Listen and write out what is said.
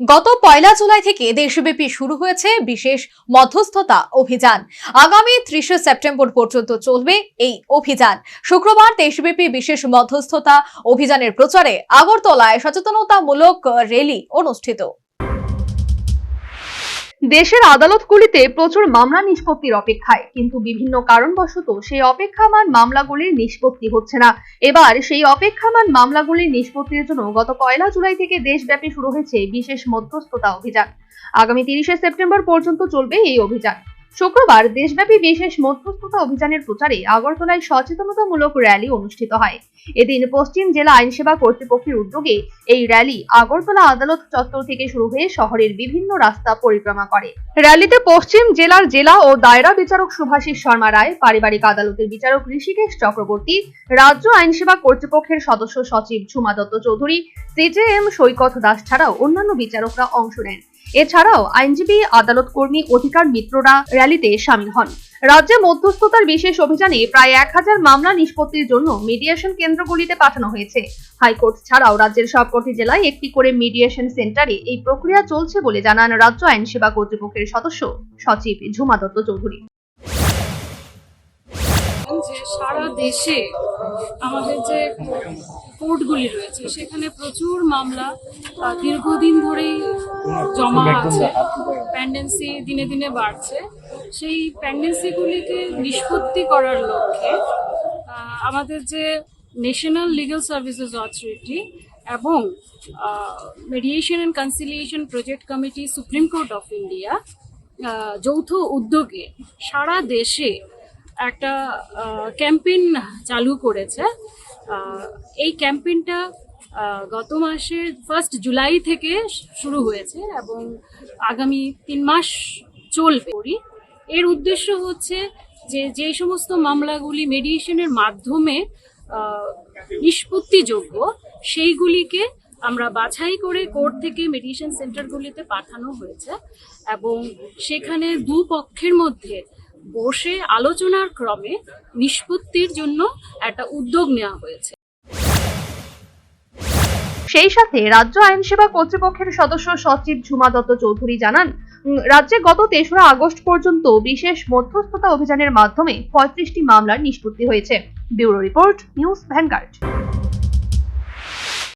গত পয়লা জুলাই থেকে দেশব্যাপী শুরু হয়েছে বিশেষ মধ্যস্থতা অভিযান। আগামী ত্রিশে সেপ্টেম্বর পর্যন্ত চলবে এই অভিযান। শুক্রবার দেশব্যাপী বিশেষ মধ্যস্থতা অভিযানের প্রচারে আগরতলায় সচেতনতামূলক র্যালি অনুষ্ঠিত। দেশের আদালতগুলিতে প্রচুর মামলা নিষ্পত্তির অপেক্ষায়। কিন্তু বিভিন্ন কারণবশত সেই অপেক্ষামান মামলাগুলির নিষ্পত্তি হচ্ছে না। এবার সেই অপেক্ষামান মামলাগুলির নিষ্পত্তির জন্য গত পয়লা জুলাই থেকে দেশব্যাপী শুরু হয়েছে বিশেষ মধ্যস্থতা অভিযান। আগামী তিরিশে সেপ্টেম্বর পর্যন্ত চলবে এই অভিযান। শুক্রবার দেশব্যাপী বিশেষ মধ্যস্থতা অভিযানের প্রচারে আগরতলায় সচেতনতামূলক র্যালি অনুষ্ঠিত হয়। এদিন পশ্চিম জেলা আইনসেবা কর্তৃপক্ষের উদ্যোগে এই র্যালি আগরতলা আদালত চত্বর থেকে শুরু হয়ে শহরের বিভিন্ন রাস্তা পরিক্রমা করে। র্যালিতে পশ্চিম জেলার জেলা ও দায়রা বিচারক সুভাষিস শর্মা রায়, পারিবারিক আদালতের বিচারক ঋষিকেশ চক্রবর্তী, রাজ্য আইনসেবা কর্তৃপক্ষের সদস্য সচিব ঝুমা দত্ত চৌধুরী সিজেএম সৈকত দাস ছাড়াও অন্যান্য বিচারকরা অংশ নেন। এছাড়াও আইনজীবী, আদালত কর্মী, অধিকার মিত্ররা র্যালিতে সামিল হন। রাজ্যে মধ্যস্থতার বিশেষ অভিযানে প্রায় এক হাজার মামলা নিষ্পত্তির জন্য মিডিয়েশন কেন্দ্রগুলিতে পাঠানো হয়েছে। হাইকোর্ট ছাড়াও রাজ্যের সবকটি জেলায় একটি করে মিডিয়েশন সেন্টারে এই প্রক্রিয়া চলছে বলে জানান রাজ্য আইন সেবা কর্তৃপক্ষের সদস্য সচিব ঝুমা দত্ত চৌধুরী। যে সারা দেশে আমাদের যে কোর্টগুলি রয়েছে, সেখানে প্রচুর মামলা দীর্ঘদিন ধরেই জমা আছে। প্যান্ডেন্সি দিনে দিনে বাড়ছে। সেই প্যান্ডেন্সিগুলিকে নিষ্পত্তি করার লক্ষ্যে আমাদের যে ন্যাশনাল লিগ্যাল সার্ভিসেস অথরিটি এবং mediation and conciliation project committee supreme court of India যৌথ উদ্যোগে সারা দেশে একটা ক্যাম্পেইন চালু করেছে। এই ক্যাম্পেইনটা গত মাসের ফার্স্ট জুলাই থেকে শুরু হয়েছে এবং আগামী তিন মাস চলবে। এর উদ্দেশ্য হচ্ছে যে যে সমস্ত মামলাগুলি মেডিয়েশনের মাধ্যমে নিষ্পত্তিযোগ্য, সেইগুলিকে আমরা বাছাই করে কোর্ট থেকে মেডিয়েশন সেন্টারগুলিতে পাঠানো হয়েছে এবং সেখানে দু পক্ষের মধ্যে বসে আলোচনার ক্রমে নিষ্পত্তির জন্য একটা উদ্যোগ নেওয়া হয়েছে। সেই সাথে রাজ্য আইন সেবা কর্তৃপক্ষের সদস্য সচিব ঝুমা দত্ত চৌধুরী জানান রাজ্যে গত তেসরা আগস্ট পর্যন্ত বিশেষ মধ্যস্থতা অভিযানের মাধ্যমে পঁয়ত্রিশটি মামলার নিষ্পত্তি হয়েছে। Bureau report, news Vanguard.